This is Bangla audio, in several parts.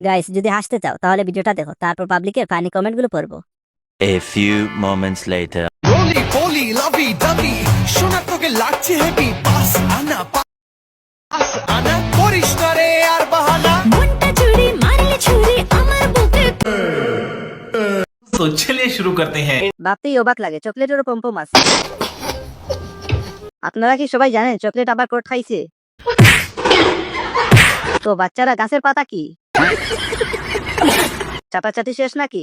গাইস যদি হাসতে চাও তাহলে ভিডিওটা দেখো তারপর পাবলিকের ফানি কমেন্টগুলো পড়ব। A শোনা তোকে লাগছে হেভি পাস আনা পাস আনা করিস না রে আর বাহানা। মনটা চুরি মারলে আমার বুকে তো শুরু করতে হ্যাঁ। অবাক লাগে চকলেটের পম্পম মাস আপনারা কি সবাই জানেন চকলেট আবার কোট খাইছে? তো বাচ্চারা গাছের পাতা কি? চাপাচাটি শেষ নাকি?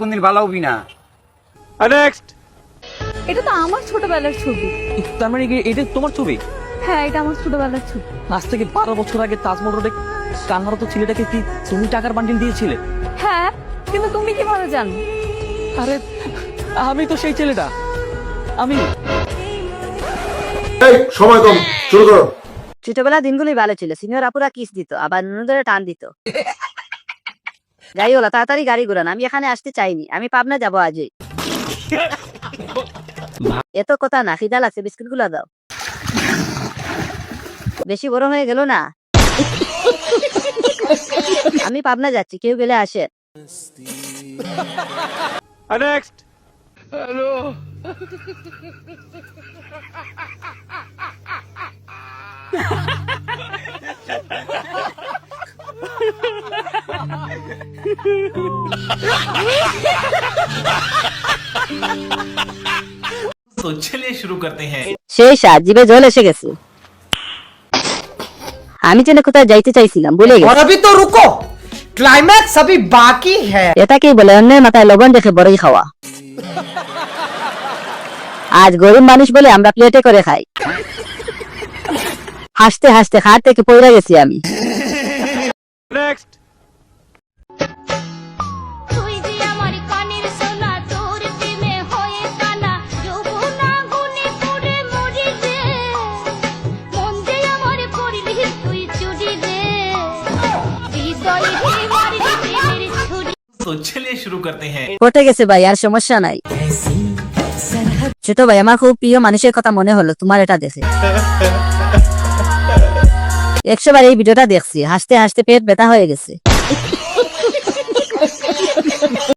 কোনদিন ভালো হবি না। এটা তো আমার ছোটবেলার ছবি। তার মানে কি এটা তোমার ছবি? হ্যাঁ এটা আমার ছোটবেলার ছবি। আজ থেকে বারো বছর আগে তাজমহল রোডে কান্নারত ছেলেটাকে কি তুমি টাকার বান্ডিল দিয়েছিলে? হ্যাঁ কিন্তু তুমি কীভাবে জানো? আরে আমি তো সেই ছেলেটা। আমি এই সময় কম শুরু করো। ছোটবেলা দিনগুলোই ভালো ছিল। সিনিয়র আপুরা কিস দিত আবার নুনুদের টান দিত। যাই হলো তাড়াতাড়ি গাড়ি ঘুরান আমি এখানে আসতে চাইনি আমি পাবনা যাব আজই। এত কথা না খিদা লাগছে বিস্কুটগুলা দাও। বেশি গরম হয়ে গেল না? আমি পাবনা যাচ্ছি কেউ গেলে আসে। तो चलिए शुरू करते हैं সেই সাত জিভে জল এসে গেছে আমি যেন কোথায় যাইতে চাইছিলাম ভুলে और গেছি अभी तो रुको क्लाइमैक्स अभी बाकी है এটাকেই বলে অন্যের মাথায় লবণ দেখে বড়ই খাওয়া আজ গরিব মানুষ বলে আমরা প্লেটে করে খাই হাসতে হাসতে খা থেকে পড়ে গেছি আমি। নেক্সট तो चलिए शुरू करते हैं। कोटे कैसे भाई यार समस्या नहीं छोटो भाई हमारे खूब प्रिय मानुष्य कथा मन हलो तुम्हारे देखे একশো বার এই ভিডিওটা দেখছি। হাসতে হাসতে পেট ব্যথা হয়ে গেছে।